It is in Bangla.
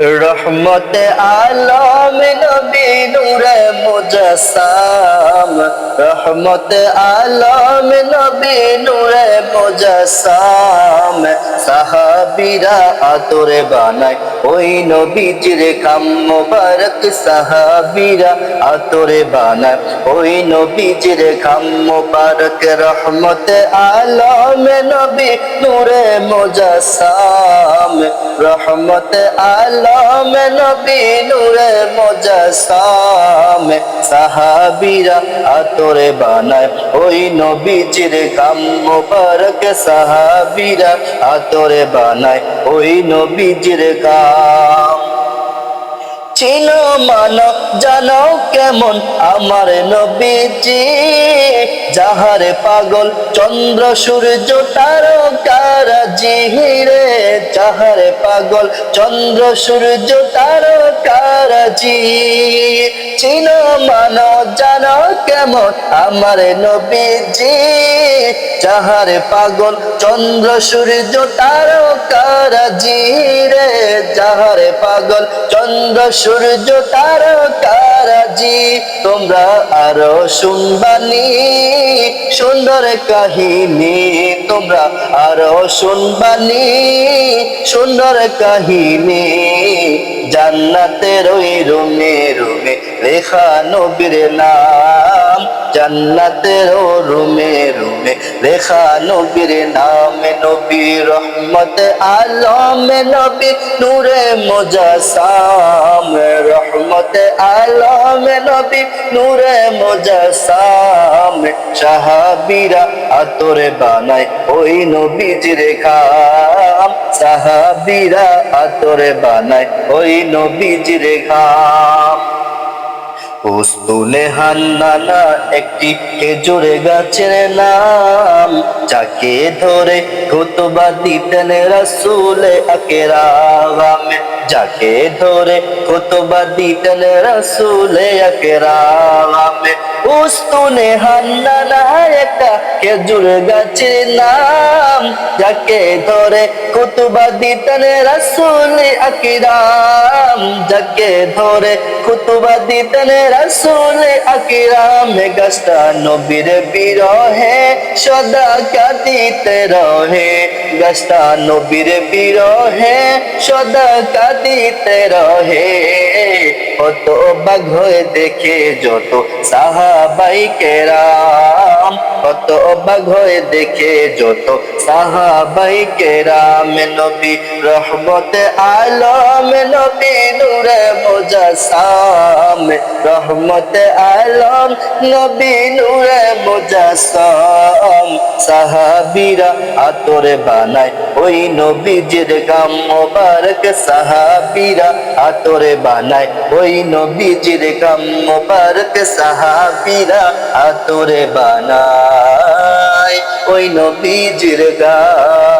রহমতে আলম নবী নূরে মুজাসাম রহমতে আলম নবী নূরে মুজাসাম সাহাবীরা আতরে বানায় ওই নবীজির কাম মোবারক। সাহাবীরা আতরে বানায় ওই নবীজির কাম মোবারক। রহমতে আলম নবী নূরে মুজাসাম রহমতে আলম নবী নূরে সাহাবীরা আতরে বানায় ওই নবীজির কাম মোবারক, সাহাবীরা আতরে বানায় ওই নবীজির কাম চিনো মানো জানো কেমন আমার নবীজি যাহারে পাগল চন্দ্র সূর্য তারকারাজি রে যাহারে পাগল চন্দ্র সূর্য তারকারাজি। চিনো মানো জানো কেমন আমার নবীজি, যাহারে পাগল চন্দ্র সূর্য তারকারাজি রে যাহারে পাগল চন্দ্র সূর্য তারকারাজি তোমরা আরও শুনবানি সুন্দর কাহিনী। তোমরা আরও শুনবানি সুন্দর কাহিনী। জান্নাতের ওই রুমে রুমে রেখা নবীর নাম জান্নাতের রুমে রুমে লেখা নবীর নামে নবী, রহমত আলম নবী, নূরে মুজাসাম, রহমত আলম নবী, নূরে মুজাসাম, সাহাবীরা আতরে বানায় ওই নবীজির খাম সাহাবীরা আতরে বানায় ওই নবীজির খাম পুস্তুলে হান্নানা একটি খেজুরে গাছের নাম যাকে ধরে খুতবা দিতেন রসুলে আকেরাম। যাকে ধরে খুতবা দিতেন রসুলে আকেরাম। পুস্তুলে হান্নানা একটা খেজুর গাছের নাম, যাকে ধরে কুতুবা দিতেন রাসূলে আকিরাম। যাকে ধরে খুতবা দিতেন রাসূল আকরাম। গাছটা নবীর বিরহে, সদা কাঁদিতে রহে। গাছটা নবীর বিরহে, সদা কাঁদিতে রহে। কত বাঘ হয়ে দেখে যত সাহাবাই কেরাম। কত বাঘ হয়ে দেখে যত সাহাবাই কেরাম। নবী রহমতে আলম, নবী নূরে মুজাসাম। রহমতে আলম, নবী নূরে মুজাসাম। সাহাবীরা আতরে বানায়। ওই নবীজির গাম মোবারক সাহাবিরা আতরে বানায়। ওই নবীজির গাম মোবারক সাহাবিরা আতরে বানায়। ওই নবীজির গাম